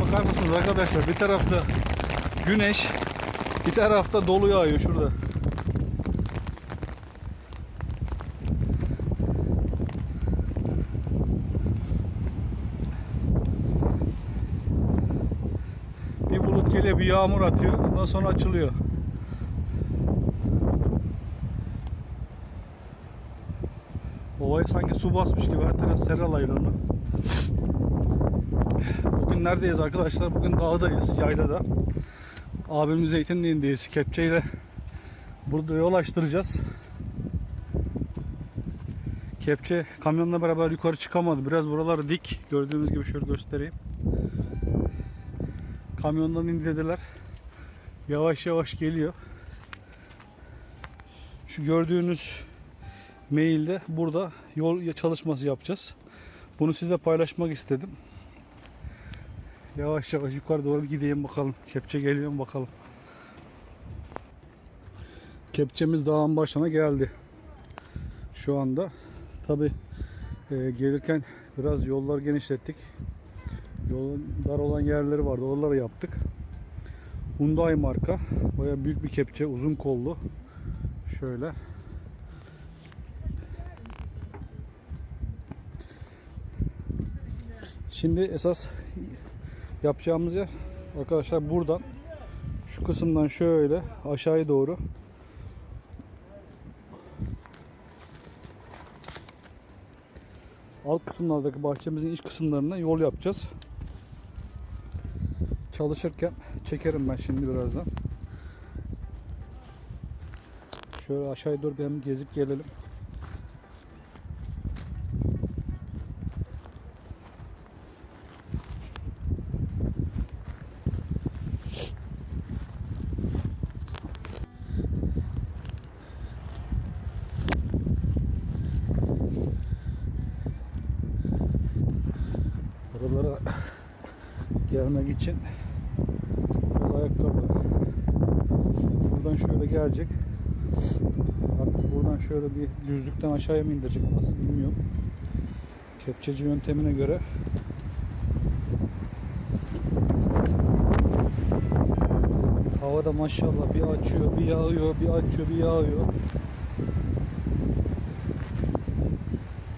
bakar mısınız arkadaşlar? Bir tarafta güneş, bir tarafta dolu yağıyor şurada. Bir bulut geliyor, bir yağmur atıyor. Ondan sonra açılıyor. Ovaya sanki su basmış gibi her taraf seral ayrılma. Bugün neredeyiz arkadaşlar? Bugün dağdayız, yaylada. Abimin zeytinliğindeyiz. Kepçeyle burada yol açtıracağız. Kepçe kamyonla beraber yukarı çıkamadı. Biraz buralar dik. Gördüğünüz gibi şöyle göstereyim. Kamyondan indirdiler. Yavaş yavaş geliyor. Şu gördüğünüz mailde burada yol çalışması yapacağız. Bunu size paylaşmak istedim. Yavaş yavaş yukarı doğru gideyim bakalım. Kepçe geliyor mu bakalım. Kepçemiz dağın başına geldi. Şu anda. Tabi gelirken biraz yollar genişlettik. Yolun dar olan yerleri vardı. Oraları yaptık. Hyundai marka. Baya büyük bir kepçe. Uzun kollu. Şöyle. Şimdi esas yapacağımız yer arkadaşlar buradan şu kısımdan şöyle aşağıya doğru alt kısımlardaki bahçemizin iç kısımlarına yol yapacağız. Çalışırken çekerim ben şimdi birazdan. Şöyle aşağıya doğru hem gezip gelelim. Gelmek için biraz ayakkabı şuradan şöyle gelecek artık buradan şöyle bir düzlükten aşağıya mı indirecek nasıl bilmiyorum kepçeci yöntemine göre havada maşallah bir açıyor bir yağıyor bir açıyor bir yağıyor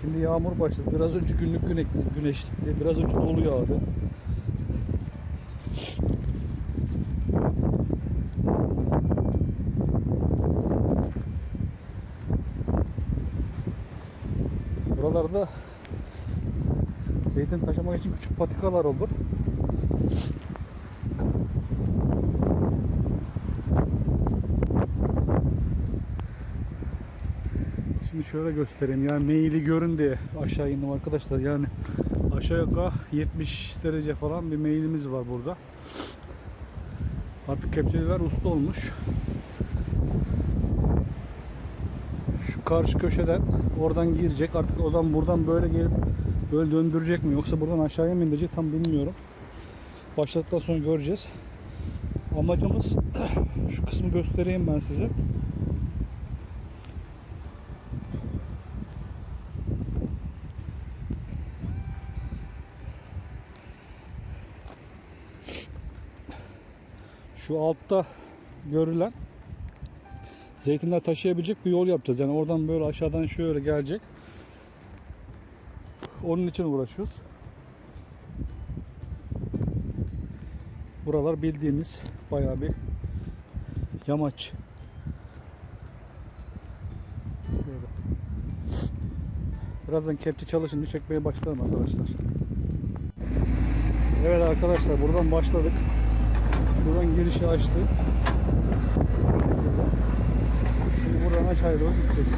Şimdi yağmur başladı. Biraz önce günlük güneş, güneşlikti. Biraz önce dolu yağdı. Buralarda zeytin taşımak için küçük patikalar olur. Şimdi şöyle göstereyim yani meyili görün diye aşağı indim arkadaşlar yani aşağı yukarı 70 derece falan bir meyilimiz var burada. Artık kepçeliler usta olmuş. Şu karşı köşeden oradan girecek. Artık oradan buradan böyle gelip böyle döndürecek mi? Yoksa buradan aşağıya mı indirecek tam bilmiyorum. Başladıktan sonra göreceğiz. Amacımız şu kısmı göstereyim ben size şu altta görülen zeytinler taşıyabilecek bir yol yapacağız. Yani oradan böyle aşağıdan şöyle gelecek. Onun için uğraşıyoruz. Buralar bildiğiniz bayağı bir yamaç. Şöyle. Birazdan kepçe çalışınca çekmeye başlarım arkadaşlar. Evet arkadaşlar buradan başladık. Şuradan girişi açtı. Şimdi buradan aşağıya doğru gideceğiz.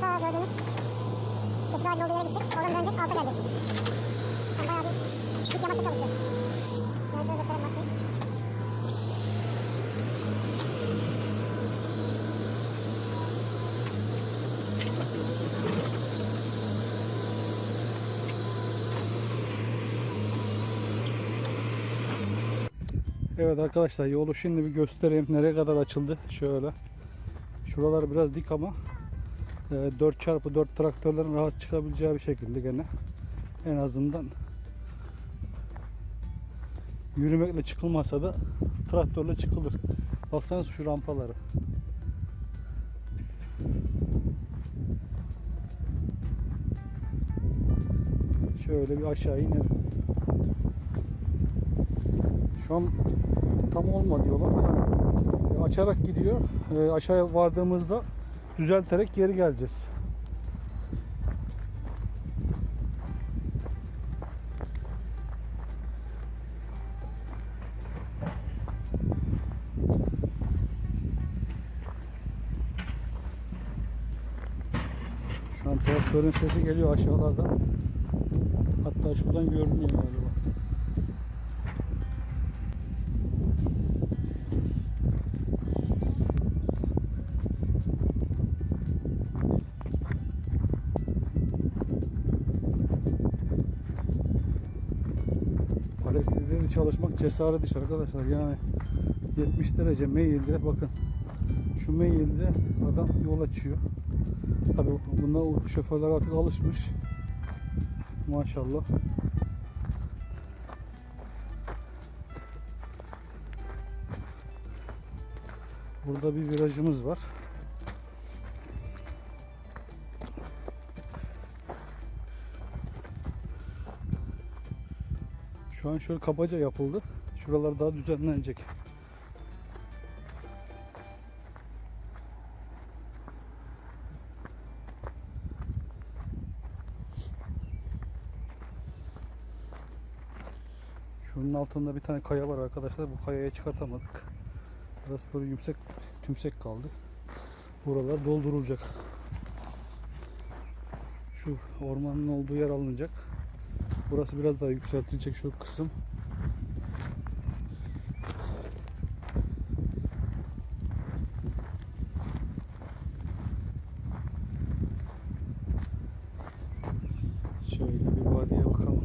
Ta gördüğünüz kesik ağacı olduğu yere gidecek. Oradan dönecek alta gelecek. Yani bayağı bir dik yamaçta çalışıyor. Ben şöyle göstereyim bakayım. Evet arkadaşlar yolu şimdi bir göstereyim nereye kadar açıldı. Şöyle. Şuralar biraz dik ama e, 4x4 traktörlerin rahat çıkabileceği bir şekilde gene. En azından yürümekle çıkılmasa da traktörle çıkılır. Baksanız şu rampaları. Şöyle bir aşağı inelim. Şu an tam olmadı yol ama yani açarak gidiyor. E, aşağıya vardığımızda düzelterek geri geleceğiz. Şu an traktörün sesi geliyor aşağılardan. Hatta şuradan görünüyor galiba. Cesaret iş arkadaşlar. Yani 70 derece meyilde bakın. Şu meyilde adam yol açıyor. Tabii bunda şoförler artık alışmış. Maşallah. Burada bir virajımız var. Şu an şöyle kabaca yapıldı. Şuralar daha düzenlenecek. Şunun altında bir tane kaya var arkadaşlar. Bu kayaya çıkartamadık. Burası böyle yüksek, tümsek kaldı. Buralar doldurulacak. Şu ormanın olduğu yer alınacak. Burası biraz daha yükseltilecek şu kısım. Şöyle bir vadiye bakalım.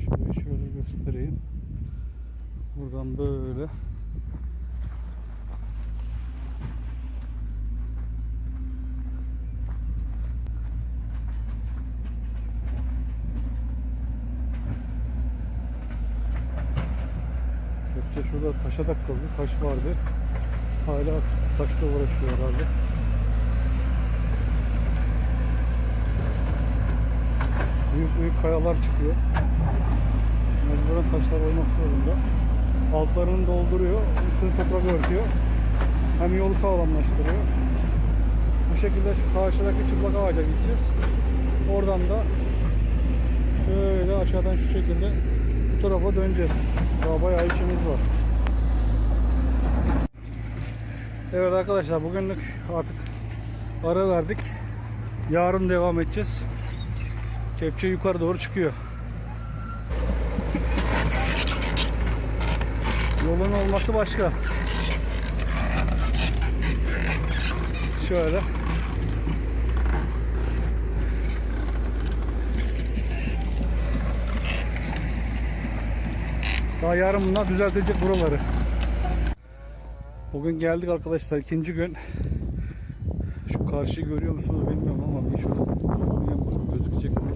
Şöyle şöyle göstereyim. Buradan böyle Kepçe şurada taşa takıldı. Taş vardı. Hala taşla uğraşıyor herhalde. Büyük büyük kayalar çıkıyor. Mecburen taşlar oymak zorunda. Altlarını dolduruyor, üstünü toprak örtüyor. Hem yolu sağlamlaştırıyor. Bu şekilde şu karşıdaki çıplak ağaca gideceğiz. Oradan da şöyle aşağıdan şu şekilde bu tarafa döneceğiz. Daha bayağı işimiz var. Evet arkadaşlar bugünlük artık ara verdik. Yarın devam edeceğiz. Kepçe yukarı doğru çıkıyor. Yolun olması başka. Şöyle. Daha yarın bunlar düzeltecek buraları. Bugün geldik arkadaşlar ikinci gün. Şu karşıyı görüyor musunuz bilmiyorum ama bir şöyle zoomlayayım gözükecek mi?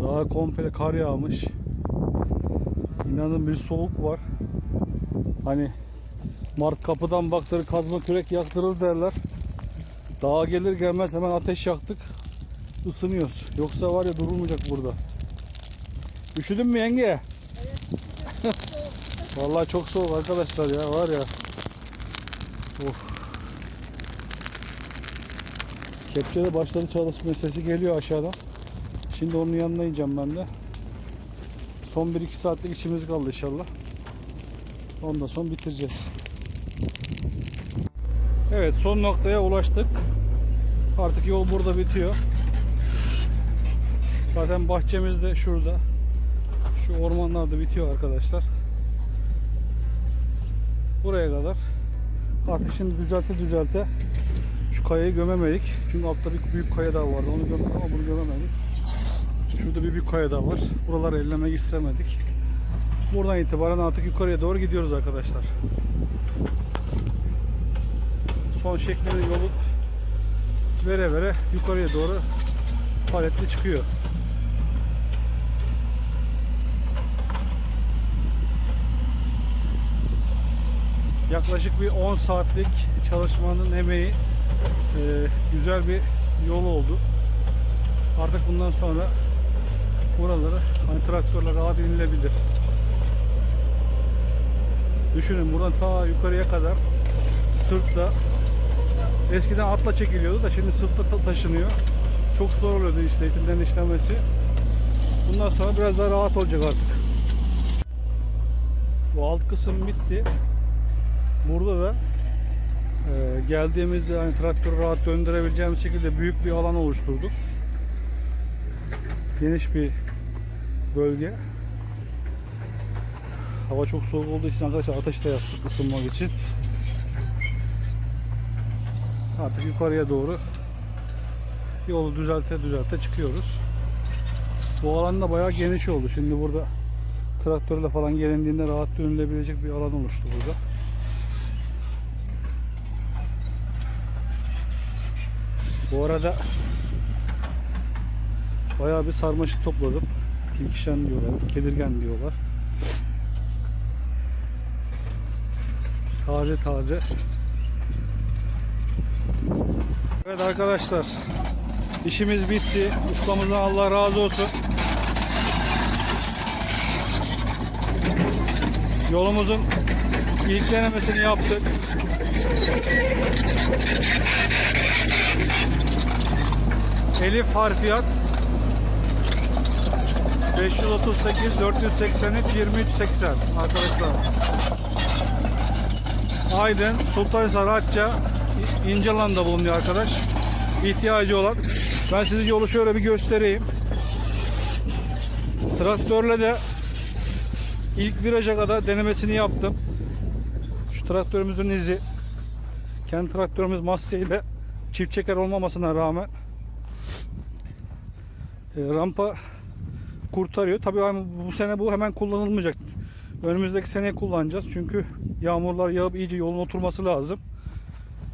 Daha komple kar yağmış. İnanın bir soğuk var. Hani Mart kapıdan baktırır kazma kürek yaktırır derler. Dağa gelir gelmez hemen ateş yaktık. ısınıyoruz. Yoksa var ya durulmayacak burada. Üşüdün mü yenge? Vallahi çok soğuk arkadaşlar ya var ya. Of. Kepçede başladı çalışma sesi geliyor aşağıdan. Şimdi onun yanına ineceğim ben de. Son 1-2 saatlik işimiz kaldı inşallah. Ondan sonra bitireceğiz. Evet son noktaya ulaştık. Artık yol burada bitiyor. Zaten bahçemiz de şurada. Şu ormanlarda bitiyor arkadaşlar. Buraya kadar. Artık şimdi düzelte düzelte şu kayayı gömemedik. Çünkü altta bir büyük kaya daha vardı. Onu gömdük ama bunu gömemedik. Şurada bir büyük kaya daha var. Buraları ellemek istemedik. Buradan itibaren artık yukarıya doğru gidiyoruz arkadaşlar. Son şeklini yolu vere vere yukarıya doğru paletli çıkıyor. Yaklaşık bir 10 saatlik çalışmanın emeği e, güzel bir yol oldu. Artık bundan sonra buraları hani traktörle rahat inilebilir. Düşünün buradan ta yukarıya kadar sırtla eskiden atla çekiliyordu da şimdi sırtla ta- taşınıyor. Çok zor oluyordu işte zeytinlerin işlemesi. Bundan sonra biraz daha rahat olacak artık. Bu alt kısım bitti. Burada da e, geldiğimizde hani traktörü rahat döndürebileceğimiz şekilde büyük bir alan oluşturduk. Geniş bir bölge. Hava çok soğuk olduğu için arkadaşlar ateş de ısınmak için. Artık yukarıya doğru yolu düzelte düzelte çıkıyoruz. Bu alan da bayağı geniş oldu. Şimdi burada traktörle falan gelindiğinde rahat dönülebilecek bir alan oluştu burada. Bu arada bayağı bir sarmaşık topladım. Tilkişen diyorlar, kedirgen diyorlar. Taze taze. Evet arkadaşlar. işimiz bitti. Ustamızdan Allah razı olsun. Yolumuzun ilk denemesini yaptık. Elif harfiyat 538 483 23 80 arkadaşlar. Aydın, Sultanhisar, Hatça, İ- İncelan'da bulunuyor arkadaş. İhtiyacı olan. Ben size yolu şöyle bir göstereyim. Traktörle de ilk viraja kadar denemesini yaptım. Şu traktörümüzün izi. Kendi traktörümüz Massey ile çift çeker olmamasına rağmen e, rampa kurtarıyor. Tabii bu sene bu hemen kullanılmayacak. Önümüzdeki seneye kullanacağız. Çünkü yağmurlar yağıp iyice yolun oturması lazım.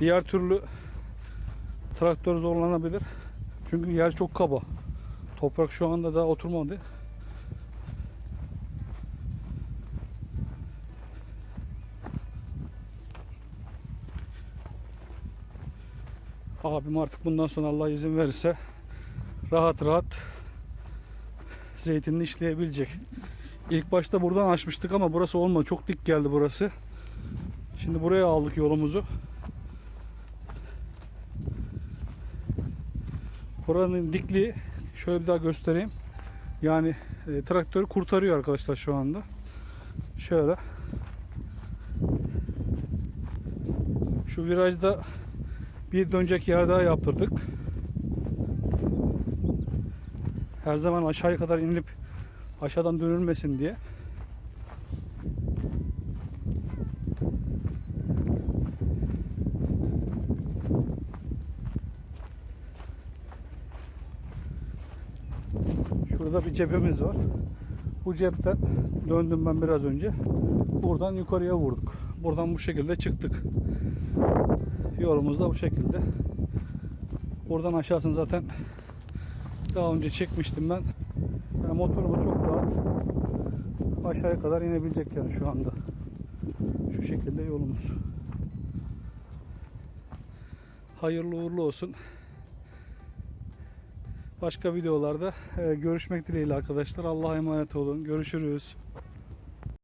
Diğer türlü traktör zorlanabilir. Çünkü yer çok kaba. Toprak şu anda daha oturmadı. Abim artık bundan sonra Allah izin verirse rahat rahat zeytinini işleyebilecek. İlk başta buradan açmıştık ama burası olmadı. Çok dik geldi burası. Şimdi buraya aldık yolumuzu. Buranın dikliği şöyle bir daha göstereyim. Yani e, traktörü kurtarıyor arkadaşlar şu anda. Şöyle. Şu virajda bir dönecek yer daha yaptırdık. Her zaman aşağıya kadar inilip aşağıdan dönülmesin diye. Cephemiz var. Bu cepten döndüm ben biraz önce. Buradan yukarıya vurduk. Buradan bu şekilde çıktık. Yolumuz da bu şekilde. Buradan aşağısını zaten daha önce çekmiştim ben. Yani motorumuz çok rahat aşağıya kadar inebilecek yani şu anda. Şu şekilde yolumuz. Hayırlı uğurlu olsun. Başka videolarda e, görüşmek dileğiyle arkadaşlar. Allah'a emanet olun. Görüşürüz.